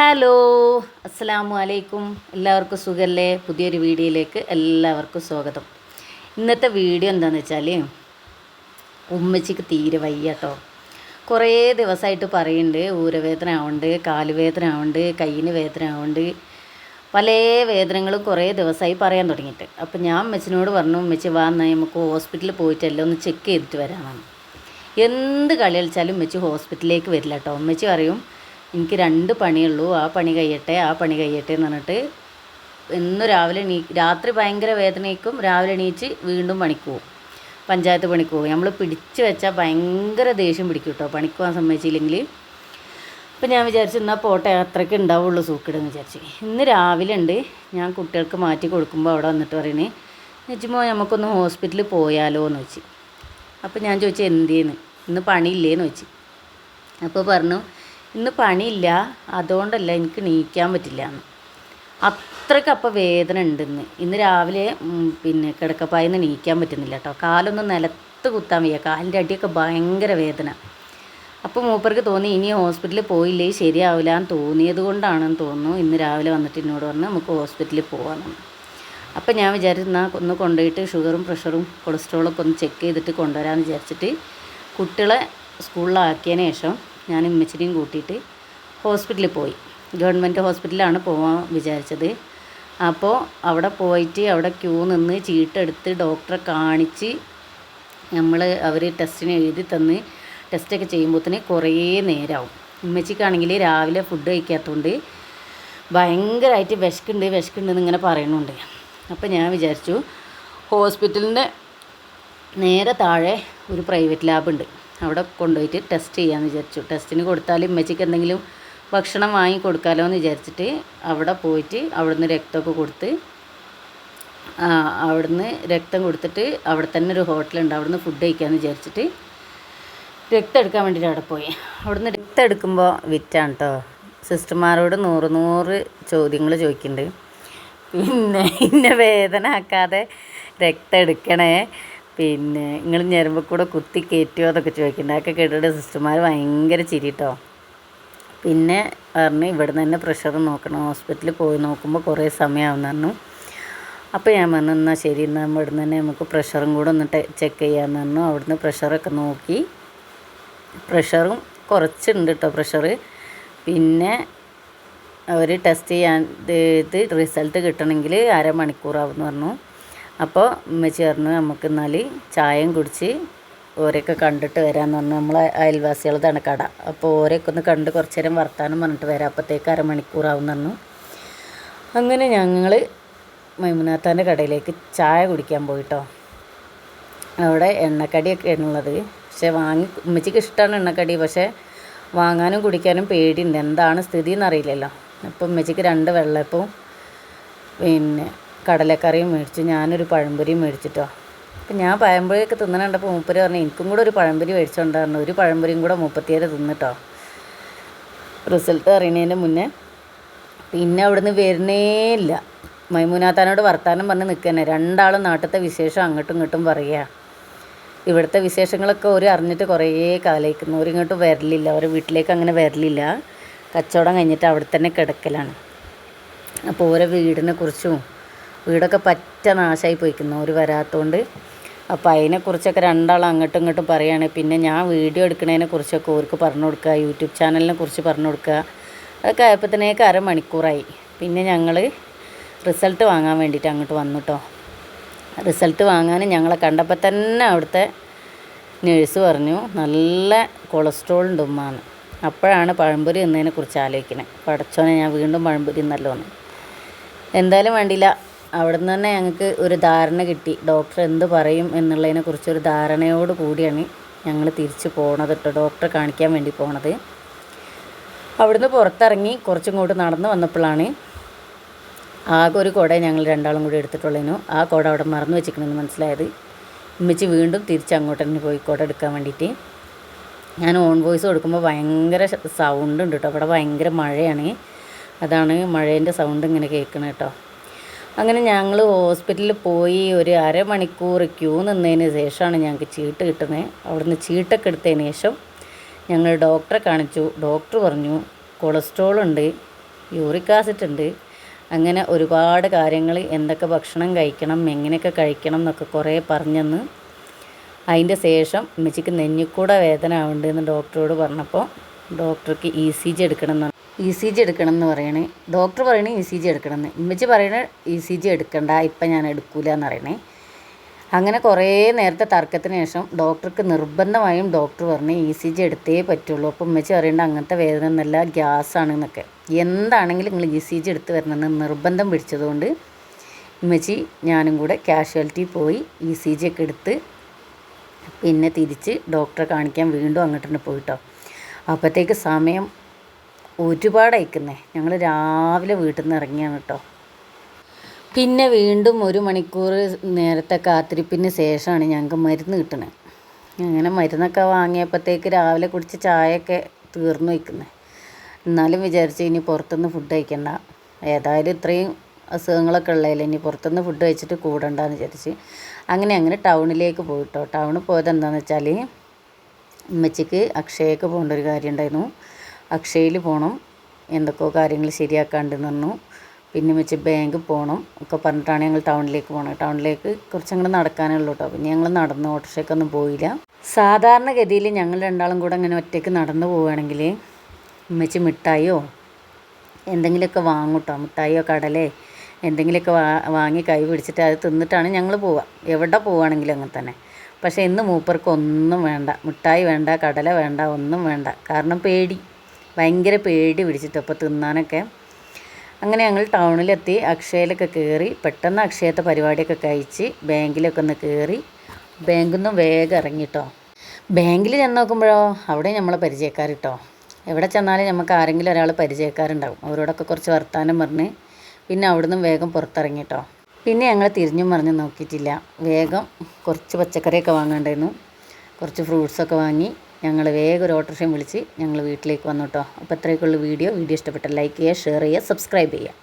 Hello അസ്സാമു അലൈക്കും. എല്ലാവർക്കും സുഖല്ലേ? പുതിയൊരു വീഡിയോയിലേക്ക് എല്ലാവർക്കും സ്വാഗതം. ഇന്നത്തെ വീഡിയോ എന്താണെന്ന് വെച്ചാൽ ഉമ്മച്ചിക്ക് തീരെ വയ്യ കേട്ടോ കുറേ ദിവസമായിട്ട് പറയുന്നുണ്ട് ഊരവേദന ആവുന്നുണ്ട് കാലുവേദന ആവുന്നുണ്ട് കയ്യിന് വേദന ആവുന്നുണ്ട് പല വേദനകളും കുറേ ദിവസമായി പറയാൻ തുടങ്ങിയിട്ട്. അപ്പം ഞാൻ ഉമ്മച്ചിനോട് പറഞ്ഞു ഉമ്മച്ചി വാ നമുക്ക് ഹോസ്പിറ്റലിൽ പോയിട്ടല്ലോ ഒന്ന് ചെക്ക് ചെയ്തിട്ട് വരാമെന്നാണ് എന്ത് കളി കളിച്ചാലും ഉമ്മച്ചി ഹോസ്പിറ്റലിലേക്ക് വരില്ല കേട്ടോ. ഉമ്മച്ചി പറയും എനിക്ക് രണ്ട് പണിയുള്ളൂ. ആ പണി കഴിയട്ടെ ആ പണി കഴിയട്ടെ എന്ന് പറഞ്ഞിട്ട് എന്നും രാവിലെ എണീ രാത്രി ഭയങ്കര വേദനയ്ക്കും രാവിലെ എണീച്ച് വീണ്ടും പണിക്ക് പോകും. പഞ്ചായത്ത് പണിക്ക് പോകും. നമ്മൾ പിടിച്ച് വെച്ചാൽ ഭയങ്കര ദേഷ്യം പിടിക്കും കേട്ടോ പണിക്ക് പോകാൻ സമ്മതിച്ചില്ലെങ്കിൽ അപ്പം ഞാൻ വിചാരിച്ചു എന്നാൽ പോട്ടെ അത്രയ്ക്ക് ഉണ്ടാവുള്ളൂ സൂക്കിടെന്ന് വിചാരിച്ചു. ഇന്ന് രാവിലെ ഉണ്ട് ഞാൻ കുട്ടികൾക്ക് മാറ്റി കൊടുക്കുമ്പോൾ അവിടെ വന്നിട്ട് പറയണേ വെച്ചുമ്പോൾ നമുക്കൊന്ന് ഹോസ്പിറ്റലിൽ പോയാലോ എന്ന് വെച്ച് അപ്പോൾ ഞാൻ ചോദിച്ചു എന്തേന്ന് ഇന്ന് പണിയില്ലേന്ന് വെച്ച് അപ്പോൾ പറഞ്ഞു ഇന്ന് പണിയില്ല. അതുകൊണ്ടല്ല എനിക്ക് നീക്കാൻ പറ്റില്ല എന്ന്. അത്രയ്ക്ക് അപ്പോൾ വേദന ഉണ്ടെന്ന്. ഇന്ന് രാവിലെ ഉം, പിന്നെ കിടക്കപ്പായ നീക്കാൻ പറ്റുന്നില്ല കേട്ടോ. കാലൊന്നും നിലത്ത് കുത്താൻ വയ്യ. കാലിന്റെ അടിയൊക്കെ ഭയങ്കര വേദന. അപ്പോൾ മൂപ്പർക്ക് തോന്നി ഇനി ഹോസ്പിറ്റലിൽ പോയില്ലേ? ശരിയാവില്ല എന്ന് തോന്നിയത് കൊണ്ടാണെന്ന് തോന്നുന്നു. ഇന്ന് രാവിലെ വന്നിട്ട് എന്നോട് പറഞ്ഞു നമുക്ക് ഹോസ്പിറ്റലിൽ പോകാമെന്ന് അപ്പോൾ ഞാൻ വിചാരിച്ചു എന്നാൽ ഒന്ന് കൊണ്ടുപോയിട്ട് ഷുഗറും പ്രഷറും കൊളസ്ട്രോളൊക്കെ ഒന്ന് ചെക്ക് ചെയ്തിട്ട് കൊണ്ടുവരാമെന്ന് വിചാരിച്ചിട്ട് കുട്ടികളെ സ്കൂളിലാക്കിയതിന് ശേഷം ഞാൻ ഉമ്മച്ചിനെയും കൂട്ടിയിട്ട് ഹോസ്പിറ്റലിൽ പോയി. ഗവൺമെന്റ് ഹോസ്പിറ്റലിലാണ് പോകാൻ വിചാരിച്ചത്. അപ്പോൾ അവിടെ പോയിട്ട് അവിടെ ക്യൂ നിന്ന് ചീട്ടെടുത്ത് ഡോക്ടറെ കാണിച്ച് നമ്മൾ അവർ ടെസ്റ്റിന് എഴുതി തന്ന് ടെസ്റ്റൊക്കെ ചെയ്യുമ്പോഴത്തേന് കുറേ നേരമാവും ഉമ്മച്ചിക്കാണെങ്കിൽ രാവിലെ ഫുഡ് കഴിക്കാത്തതുകൊണ്ട് ഭയങ്കരമായിട്ട് വിശക്കുണ്ട് വിശക്കുണ്ടെന്ന് ഇങ്ങനെ പറയുന്നുണ്ട് അപ്പോൾ ഞാൻ വിചാരിച്ചു ഹോസ്പിറ്റലിന്റെ നേരെ താഴെ ഒരു പ്രൈവറ്റ് ലാബുണ്ട് അവിടെ കൊണ്ടുപോയിട്ട് ടെസ്റ്റ് ചെയ്യാമെന്ന് വിചാരിച്ചു. ടെസ്റ്റിന് കൊടുത്താൽ ഉമ്മച്ചിക്ക് എന്തെങ്കിലും ഭക്ഷണം വാങ്ങി കൊടുക്കാമല്ലോ എന്ന് വിചാരിച്ചിട്ട് അവിടെ പോയിട്ട് അവിടുന്ന് രക്തമൊക്കെ കൊടുത്ത് അവിടുന്ന് രക്തം കൊടുത്തിട്ട് അവിടെ തന്നെ ഒരു ഹോട്ടലുണ്ട് അവിടുന്ന് ഫുഡ് കഴിക്കാമെന്ന് വിചാരിച്ചിട്ട് രക്തം എടുക്കാൻ വേണ്ടിയിട്ട് അവിടെ പോയി. അവിടുന്ന് രക്തം എടുക്കുമ്പോൾ വിറ്റാണ് കേട്ടോ സിസ്റ്റർമാരോട് നൂറ് നൂറ് ചോദ്യങ്ങൾ ചോദിക്കുന്നുണ്ട്. പിന്നെ ഇന്നെ വേദന ആക്കാതെ രക്തം എടുക്കണേ. പിന്നെ നിങ്ങൾ ഞരമ്പ് കൂടെ കുത്തി കയറ്റുമോ അതൊക്കെ ചോദിക്കുന്നുണ്ട് അതൊക്കെ കേട്ടിട്ട് സിസ്റ്റർമാർ ഭയങ്കര ചിരി കേട്ടോ പിന്നെ പറഞ്ഞു ഇവിടെ തന്നെ പ്രഷർ നോക്കണം. ഹോസ്പിറ്റലിൽ പോയി നോക്കുമ്പോൾ കുറേ സമയമാവും പറഞ്ഞു. അപ്പോൾ ഞാൻ പറഞ്ഞു എന്നാൽ ശരി എന്നാൽ ഇവിടുന്ന് തന്നെ നമുക്ക് പ്രഷറും കൂടെ ഒന്ന് ചെക്ക് ചെയ്യാമെന്ന് പറഞ്ഞു. അവിടുന്ന് പ്രഷറൊക്കെ നോക്കി. പ്രഷറും കുറച്ചുണ്ട് കേട്ടോ പ്രഷർ പിന്നെ അവർ ടെസ്റ്റ് ചെയ്യാൻ ഇത് റിസൾട്ട് കിട്ടണമെങ്കിൽ അരമണിക്കൂറാവുമെന്ന് പറഞ്ഞു. അപ്പോൾ ഉമ്മച്ചി പറഞ്ഞു നമുക്ക് എന്നാൽ ചായയും കുടിച്ച് ഓരെയൊക്കെ കണ്ടിട്ട് വരാമെന്ന് പറഞ്ഞു. നമ്മളെ അയൽവാസികളതാണ് കട അപ്പോൾ ഓരെയൊക്കെ ഒന്ന് കണ്ട് കുറച്ച് നേരം വർത്താനം പറഞ്ഞിട്ട് വരാം. അപ്പോഴത്തേക്ക് അരമണിക്കൂറാവും പറഞ്ഞു. അങ്ങനെ ഞങ്ങൾ മൈമുനാത്താന്റെ കടയിലേക്ക് ചായ കുടിക്കാൻ പോയിട്ടോ. അവിടെ എണ്ണക്കടിയൊക്കെയാണ് ഉള്ളത് പക്ഷേ വാങ്ങി ഉമ്മച്ചിക്ക് ഇഷ്ടമാണ് എണ്ണക്കടി. പക്ഷേ വാങ്ങാനും കുടിക്കാനും പേടിയുണ്ട്. എന്താണ് സ്ഥിതി എന്നറിയില്ലല്ലോ അപ്പം ഉമ്മച്ചിക്ക് രണ്ട് വെള്ളപ്പവും പിന്നെ കടലക്കറിയും മേടിച്ചു ഞാനൊരു പഴംപൊരിയും മേടിച്ചിട്ടോ. അപ്പം ഞാൻ പഴംപൊരിയൊക്കെ തിന്നണ കണ്ടപ്പോൾ മൂപ്പര് പറഞ്ഞു എനിക്കും കൂടെ ഒരു പഴംപൊരി മേടിച്ചോണ്ടായിരുന്നു ഒരു പഴംപൊരിയും കൂടെ മുപ്പത്തിയേരെ തിന്നിട്ടോ. റിസൾട്ട് അറിയണതിന് മുന്നേ പിന്നെ അവിടുന്ന് വരുന്നേ ഇല്ല. മൈമൂനാത്താനോട് വർത്താനം പറഞ്ഞ് നിൽക്കന്നെ രണ്ടാളും നാട്ടിലത്തെ വിശേഷം അങ്ങോട്ടും ഇങ്ങോട്ടും പറയുക ഇവിടുത്തെ വിശേഷങ്ങളൊക്കെ ഒരു അറിഞ്ഞിട്ട് കുറേ കാലയിക്കുന്നു ഇങ്ങോട്ട് വരലില്ല. ഒരു വീട്ടിലേക്ക് അങ്ങനെ വരലില്ല. കച്ചവടം കഴിഞ്ഞിട്ട് അവിടെ തന്നെ കിടക്കലാണ്. അപ്പോൾ ഓരോ വീടിനെ കുറിച്ചും വീടൊക്കെ പറ്റ നാശമായി പോയിക്കുന്നു. ഒരു വരാത്തതുകൊണ്ട് അപ്പോൾ അതിനെക്കുറിച്ചൊക്കെ രണ്ടാൾ അങ്ങോട്ടും ഇങ്ങോട്ടും പറയുകയാണ് പിന്നെ ഞാൻ വീഡിയോ എടുക്കുന്നതിനെ കുറിച്ചൊക്കെ ഓർക്ക് പറഞ്ഞു കൊടുക്കുക. യൂട്യൂബ് ചാനലിനെ കുറിച്ച് പറഞ്ഞു കൊടുക്കുക. അതൊക്കെ ആയപ്പോഴത്തേക്ക് അരമണിക്കൂറായി. പിന്നെ ഞങ്ങൾ റിസൾട്ട് വാങ്ങാൻ വേണ്ടിയിട്ട് അങ്ങോട്ട് വന്നു കേട്ടോ റിസൾട്ട് വാങ്ങാൻ ഞങ്ങളെ കണ്ടപ്പോൾ തന്നെ അവിടുത്തെ നേഴ്സ് പറഞ്ഞു നല്ല കൊളസ്ട്രോൾ ഉണ്ട് ഉമ്മാന്ന്. അപ്പോഴാണ് പഴംപൊരി എന്നതിനെ കുറിച്ച് ആലോചിക്കുന്നത് പടച്ചോനെ ഞാൻ വീണ്ടും പഴംപൊരി എന്നല്ലോ എന്ന് എന്തായാലും വേണ്ടിയില്ല. അവിടെ നിന്ന് തന്നെ ഞങ്ങൾക്ക് ഒരു ധാരണ കിട്ടി. ഡോക്ടർ എന്ത് പറയും എന്നുള്ളതിനെ കുറിച്ചൊരു ധാരണയോട് കൂടിയാണ് ഞങ്ങൾ തിരിച്ച് പോണത് കേട്ടോ ഡോക്ടറെ കാണിക്കാൻ വേണ്ടി പോണത്. അവിടുന്ന് പുറത്തിറങ്ങി കുറച്ചും കൂടി നടന്ന് വന്നപ്പോഴാണ് ആകെ ഒരു കുട ഞങ്ങൾ രണ്ടാളും കൂടി എടുത്തിട്ടുള്ളതിനു. ആ കുട അവിടെ മറന്നു വെച്ചിരിക്കണമെന്ന് മനസ്സിലായത്. ഉമ്മച്ചി വീണ്ടും തിരിച്ച് അങ്ങോട്ട് തന്നെ പോയി കുട എടുക്കാൻ വേണ്ടിയിട്ട്. ഞാൻ ഓൺ വോയിസ് കൊടുക്കുമ്പോൾ ഭയങ്കര സൗണ്ട് ഉണ്ട് കേട്ടോ അവിടെ ഭയങ്കര മഴയാണ്. അതാണ് മഴേന്റെ സൗണ്ട് ഇങ്ങനെ കേൾക്കുന്നത് കേട്ടോ അങ്ങനെ ഞങ്ങൾ ഹോസ്പിറ്റലിൽ പോയി ഒരു അരമണിക്കൂർ ക്യൂ നിന്നതിന് ശേഷമാണ് ഞങ്ങൾക്ക് ചീട്ട് കിട്ടുന്നത് അവിടുന്ന് ചീട്ടൊക്കെ എടുത്തതിന് ശേഷം ഞങ്ങൾ ഡോക്ടറെ കാണിച്ചു. ഡോക്ടർ പറഞ്ഞു കൊളസ്ട്രോൾ ഉണ്ട് യൂറിക് ആസിഡ് ഉണ്ട്. അങ്ങനെ ഒരുപാട് കാര്യങ്ങൾ എന്തൊക്കെ ഭക്ഷണം കഴിക്കണം എങ്ങനെയൊക്കെ കഴിക്കണം എന്നൊക്കെ കുറേ പറഞ്ഞെന്ന്. അതിന്റെ ശേഷം ഉമ്മച്ചിക്ക് നെഞ്ഞിക്കൂടെ വേദന ആവുന്നുണ്ടെന്ന് ഡോക്ടറോട് പറഞ്ഞപ്പോൾ ഡോക്ടർക്ക് ഇ സി ജി എടുക്കണം എന്ന് ഇ സി ജി എടുക്കണം എന്ന് പറയണേ. ഡോക്ടർ പറയണേ ഇ സി ജി എടുക്കണം ഇമ്മച്ചി പറയണേ ഇ സി ജി എടുക്കണ്ട ഇപ്പം ഞാൻ എടുക്കൂല എന്ന് പറയണേ. അങ്ങനെ കുറേ നേരത്തെ തർക്കത്തിന് ശേഷം ഡോക്ടർക്ക് നിർബന്ധമായും ഡോക്ടർ പറഞ്ഞ് ഇ സി ജി എടുത്തേ പറ്റുള്ളൂ. അപ്പം ഉമ്മച്ചി പറയേണ്ട അങ്ങനത്തെ വേദന ഒന്നല്ല ഗ്യാസാണ് എന്നൊക്കെ. എന്താണെങ്കിലും നിങ്ങൾ ഇ സി ജി എടുത്ത് വരണമെന്ന് നിർബന്ധം പിടിച്ചതുകൊണ്ട് ഉമ്മച്ചി ഞാനും കൂടെ കാഷ്വാലിറ്റി പോയി ഇ സി ജി ഒക്കെ എടുത്ത് പിന്നെ തിരിച്ച് ഡോക്ടറെ കാണിക്കാൻ വീണ്ടും അങ്ങോട്ട് പോയിട്ടോ. അപ്പോഴത്തേക്ക് സമയം ഒരുപാട് അയക്കുന്നേ ഞങ്ങൾ രാവിലെ വീട്ടിൽ നിന്ന് ഇറങ്ങിയാണ് കേട്ടോ പിന്നെ വീണ്ടും ഒരു മണിക്കൂർ നേരത്തെ കാത്തിരിപ്പിന് ശേഷമാണ് ഞങ്ങൾക്ക് മരുന്ന് കിട്ടുന്നത് അങ്ങനെ മരുന്നൊക്കെ വാങ്ങിയപ്പോഴത്തേക്ക് രാവിലെ കുടിച്ച് ചായയൊക്കെ തീർന്നു വയ്ക്കുന്നത് എന്നാലും വിചാരിച്ചു ഇനി പുറത്തുനിന്ന് ഫുഡ് കഴിക്കണ്ട. ഏതായാലും ഇത്രയും അസുഖങ്ങളൊക്കെ ഉള്ളതല്ലേ ഇനി പുറത്തുനിന്ന് ഫുഡ് കഴിച്ചിട്ട് കൂടണ്ടെന്ന് വിചാരിച്ച് അങ്ങനെ അങ്ങനെ ടൗണിലേക്ക് പോയിട്ടോ ടൗണിൽ പോയത് എന്താണെന്ന് വെച്ചാൽ ഉമ്മച്ചിക്ക് അക്ഷയക്ക് പോകേണ്ട ഒരു കാര്യം ഉണ്ടായിരുന്നു. അക്ഷയയിൽ പോകണം എന്തൊക്കെയോ കാര്യങ്ങൾ ശരിയാക്കാണ്ടെന്ന് പറഞ്ഞു. പിന്നെ വെച്ച് ബാങ്ക് പോകണം ഒക്കെ പറഞ്ഞിട്ടാണ് ഞങ്ങൾ ടൗണിലേക്ക് പോകണം ടൗണിലേക്ക് കുറച്ചങ്ങോട്ട് നടക്കാനേ ഉള്ളൂ കേട്ടോ പിന്നെ ഞങ്ങൾ നടന്ന് ഓട്ടോറിക്ഷയ്ക്കൊന്നും പോയില്ല. സാധാരണഗതിയിൽ ഞങ്ങൾ രണ്ടാളും കൂടെ അങ്ങനെ ഒറ്റയ്ക്ക് നടന്നു പോവുകയാണെങ്കിൽ ഉമ്മച്ചി മിഠായിയോ എന്തെങ്കിലുമൊക്കെ വാങ്ങും കേട്ടോ മിഠായിയോ കടലേ എന്തെങ്കിലുമൊക്കെ വാ വാങ്ങി കൈ പിടിച്ചിട്ട് അത് തിന്നിട്ടാണ് ഞങ്ങൾ പോവുക. എവിടെ പോവുകയാണെങ്കിലും അങ്ങനെ തന്നെ. പക്ഷേ ഇന്ന് മൂപ്പർക്ക് ഒന്നും വേണ്ട. മിഠായി വേണ്ട കടല വേണ്ട ഒന്നും വേണ്ട. കാരണം പേടി. ഭയങ്കര പേടി പിടിച്ചിട്ട് അപ്പോൾ തിന്നാനൊക്കെ. അങ്ങനെ ഞങ്ങൾ ടൗണിലെത്തി. അക്ഷയയിലൊക്കെ കയറി പെട്ടെന്ന് അക്ഷയത്തെ പരിപാടിയൊക്കെ കഴിച്ച് ബാങ്കിലൊക്കെ ഒന്ന് കയറി ബാങ്കിൽ നിന്നും വേഗം ഇറങ്ങിട്ടോ. ബാങ്കിൽ ചെന്ന് നോക്കുമ്പോഴോ അവിടെ നമ്മളെ പരിചയക്കാരിട്ടോ. എവിടെ ചെന്നാലും നമുക്ക് ആരെങ്കിലും ഒരാൾ പരിചയക്കാരുണ്ടാവും. അവരോടൊക്കെ കുറച്ച് വർത്തമാനം പറഞ്ഞ് പിന്നെ അവിടുന്ന് വേഗം പുറത്തിറങ്ങിട്ടോ. പിന്നെ ഞങ്ങൾ തിരിഞ്ഞും മറിഞ്ഞും നോക്കിയിട്ടില്ല. വേഗം കുറച്ച് പച്ചക്കറിയൊക്കെ വാങ്ങാണ്ടായിരുന്നു. കുറച്ച് ഫ്രൂട്ട്സൊക്കെ വാങ്ങി. ഞങ്ങൾ വേഗം ഒരു ഓട്ടോറിക്ഷയും വിളിച്ച് ഞങ്ങൾ വീട്ടിലേക്ക് വന്നു കേട്ടോ. അപ്പോൾ ഇത്രയൊക്കെയുള്ള വീഡിയോ. വീഡിയോ ഇഷ്ടപ്പെട്ട ലൈക്ക് ചെയ്യുക ഷെയർ ചെയ്യുക സബ്സ്ക്രൈബ് ചെയ്യുക.